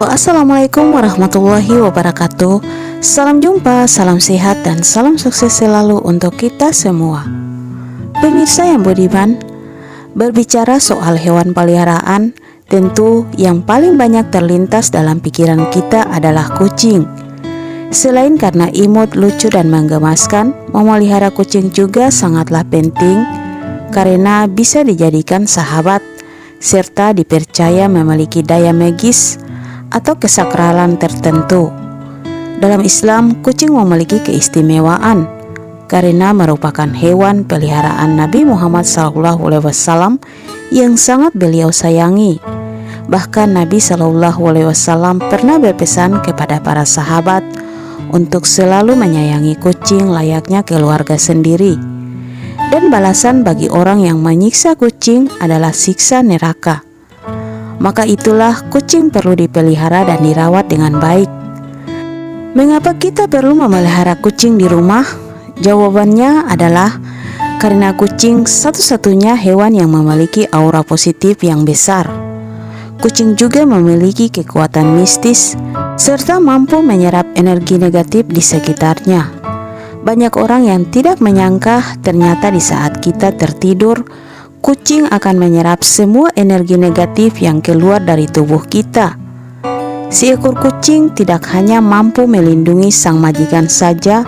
Assalamualaikum warahmatullahi wabarakatuh. Salam jumpa, salam sehat, dan salam sukses selalu untuk kita semua. Pemirsa yang budiman Berbicara soal hewan peliharaan Tentu yang paling banyak terlintas dalam pikiran kita adalah kucing. Selain karena imut, lucu, dan menggemaskan Memelihara kucing juga sangatlah penting Karena bisa dijadikan sahabat Serta dipercaya memiliki daya magis atau kesakralan tertentu. Dalam Islam, kucing memiliki keistimewaan karena merupakan hewan peliharaan Nabi Muhammad SAW yang sangat beliau sayangi. Bahkan Nabi SAW pernah berpesan kepada para sahabat untuk selalu menyayangi kucing layaknya keluarga sendiri. Dan balasan bagi orang yang menyiksa kucing adalah siksa neraka maka itulah kucing perlu dipelihara dan dirawat dengan baik. Mengapa kita perlu memelihara kucing di rumah? Jawabannya adalah karena kucing satu-satunya hewan yang memiliki aura positif yang besar. Kucing juga memiliki kekuatan mistis serta mampu menyerap energi negatif di sekitarnya. Banyak orang yang tidak menyangka ternyata di saat kita tertidur, kucing akan menyerap semua energi negatif yang keluar dari tubuh kita. Seekor kucing tidak hanya mampu melindungi sang majikan saja,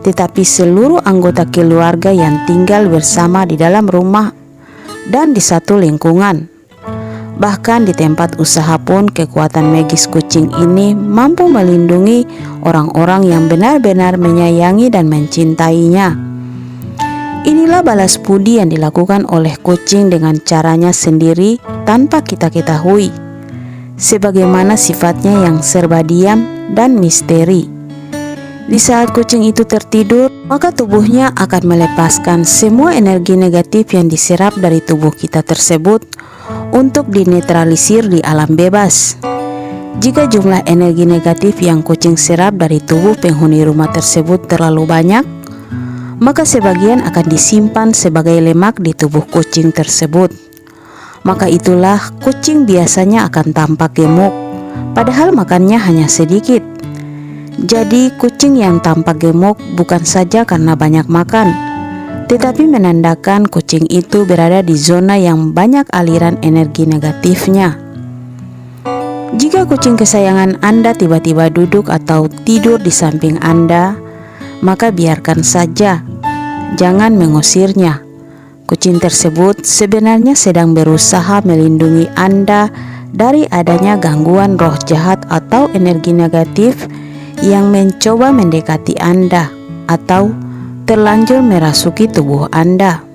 tetapi seluruh anggota keluarga yang tinggal bersama di dalam rumah dan di satu lingkungan. Bahkan di tempat usaha pun kekuatan magis kucing ini mampu melindungi orang-orang yang benar-benar menyayangi dan mencintainya. Inilah balas budi yang dilakukan oleh kucing dengan caranya sendiri tanpa kita ketahui. Sebagaimana sifatnya yang serba diam dan misteri. Di saat kucing itu tertidur, maka tubuhnya akan melepaskan semua energi negatif yang diserap dari tubuh kita tersebut untuk dinetralisir di alam bebas. Jika jumlah energi negatif yang kucing serap dari tubuh penghuni rumah tersebut terlalu banyak, maka sebagian akan disimpan sebagai lemak di tubuh kucing tersebut. Maka itulah kucing biasanya akan tampak gemuk, padahal makannya hanya sedikit. Jadi, kucing yang tampak gemuk bukan saja karena banyak makan, tetapi menandakan kucing itu berada di zona yang banyak aliran energi negatifnya. Jika kucing kesayangan Anda tiba-tiba duduk atau tidur di samping Anda, maka biarkan saja. Jangan mengusirnya. Kucing tersebut sebenarnya sedang berusaha melindungi Anda dari adanya gangguan roh jahat atau energi negatif yang mencoba mendekati Anda atau terlanjur merasuki tubuh Anda.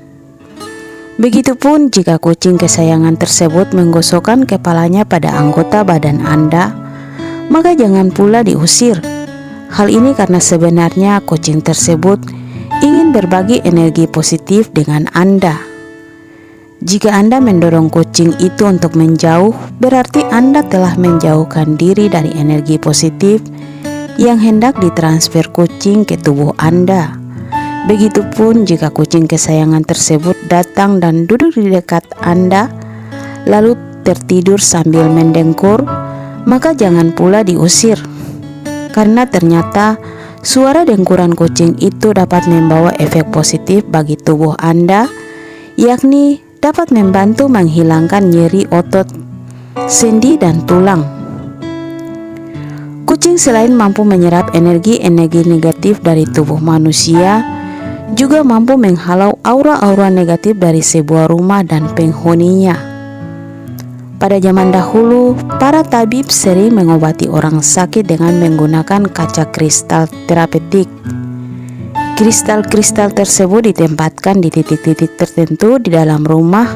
Begitupun jika kucing kesayangan tersebut menggosokkan kepalanya pada anggota badan Anda, maka jangan pula diusir Hal ini karena sebenarnya kucing tersebut ingin berbagi energi positif dengan Anda. Jika Anda mendorong kucing itu untuk menjauh, berarti Anda telah menjauhkan diri dari energi positif yang hendak ditransfer kucing ke tubuh Anda. Begitupun jika kucing kesayangan tersebut datang dan duduk di dekat Anda, lalu tertidur sambil mendengkur, maka jangan pula diusir karena ternyata suara dengkuran kucing itu dapat membawa efek positif bagi tubuh Anda, yakni dapat membantu menghilangkan nyeri otot, sendi, dan tulang. Kucing selain mampu menyerap energi-energi negatif dari tubuh manusia, juga mampu menghalau aura-aura negatif dari sebuah rumah dan penghuninya. Pada zaman dahulu, para tabib sering mengobati orang sakit dengan menggunakan kaca kristal terapeutik. Kristal-kristal tersebut ditempatkan di titik-titik tertentu di dalam rumah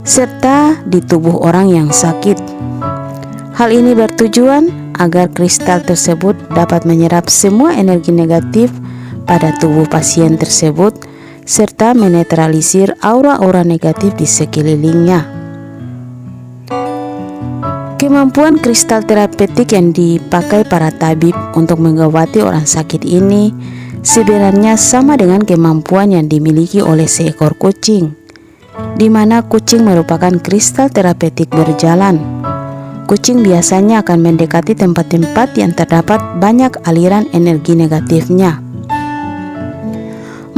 serta di tubuh orang yang sakit. Hal ini bertujuan agar kristal tersebut dapat menyerap semua energi negatif pada tubuh pasien tersebut serta menetralisir aura-aura negatif di sekelilingnya. Kemampuan kristal terapeutik yang dipakai para tabib untuk mengobati orang sakit ini sebenarnya sama dengan kemampuan yang dimiliki oleh seekor kucing, di mana kucing merupakan kristal terapeutik berjalan. kucing biasanya akan mendekati tempat-tempat yang terdapat banyak aliran energi negatifnya.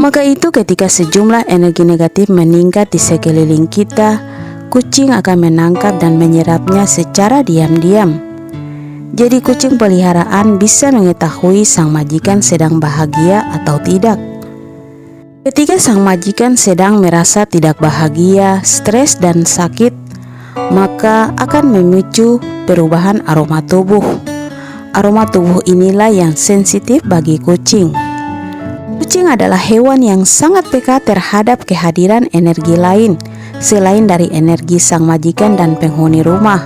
Maka itu ketika sejumlah energi negatif meningkat di sekeliling kita, kucing akan menangkap dan menyerapnya secara diam-diam. Jadi kucing peliharaan bisa mengetahui sang majikan sedang bahagia atau tidak. Ketika sang majikan sedang merasa tidak bahagia, stres dan sakit, maka akan memicu perubahan aroma tubuh. Aroma tubuh inilah yang sensitif bagi kucing. Kucing adalah hewan yang sangat peka terhadap kehadiran energi lain selain dari energi sang majikan dan penghuni rumah.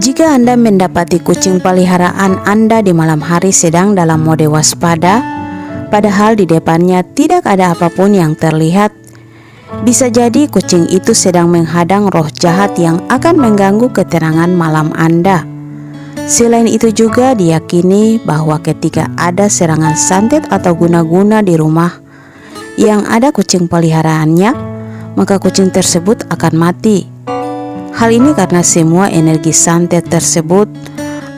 Jika Anda mendapati kucing peliharaan Anda di malam hari sedang dalam mode waspada, padahal di depannya tidak ada apa pun yang terlihat, bisa jadi kucing itu sedang menghadang roh jahat yang akan mengganggu keterangan malam Anda. Selain itu juga diyakini bahwa ketika ada serangan santet atau guna-guna di rumah yang ada kucing peliharaannya, maka kucing tersebut akan mati Hal ini karena semua energi santet tersebut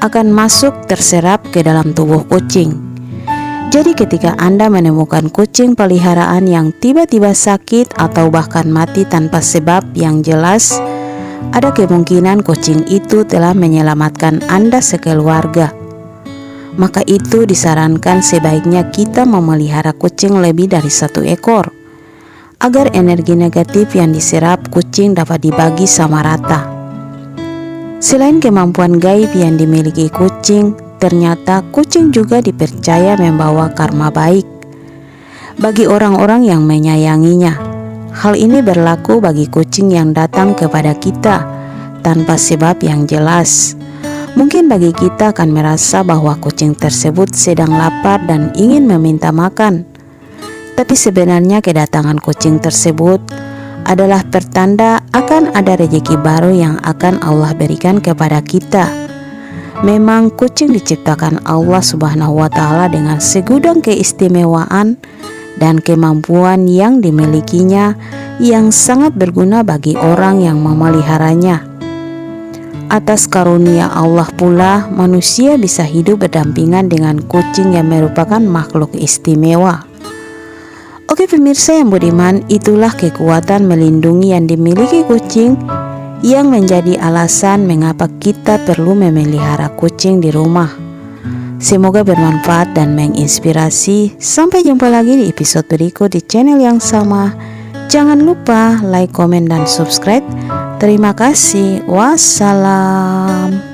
akan masuk terserap ke dalam tubuh kucing. Jadi ketika Anda menemukan kucing peliharaan yang tiba-tiba sakit atau bahkan mati tanpa sebab yang jelas, ada kemungkinan kucing itu telah menyelamatkan Anda sekeluarga. Maka itu disarankan sebaiknya kita memelihara kucing lebih dari satu ekor agar energi negatif yang diserap kucing dapat dibagi sama rata. Selain kemampuan gaib yang dimiliki kucing, ternyata kucing juga dipercaya membawa karma baik bagi orang-orang yang menyayanginya. Hal ini berlaku bagi kucing yang datang kepada kita tanpa sebab yang jelas. Mungkin bagi kita akan merasa bahwa kucing tersebut sedang lapar dan ingin meminta makan. Tapi sebenarnya kedatangan kucing tersebut adalah pertanda akan ada rezeki baru yang akan Allah berikan kepada kita. Memang kucing diciptakan Allah Subhanahu wa taala dengan segudang keistimewaan dan kemampuan yang dimilikinya yang sangat berguna bagi orang yang memeliharanya. Atas karunia Allah pula manusia bisa hidup berdampingan dengan kucing yang merupakan makhluk istimewa. Oke pemirsa yang budiman, itulah kekuatan melindungi yang dimiliki kucing yang menjadi alasan mengapa kita perlu memelihara kucing di rumah. Semoga bermanfaat dan menginspirasi. Sampai jumpa lagi di episode berikut di channel yang sama. Jangan lupa like, komen, dan subscribe. Terima kasih. Wassalam.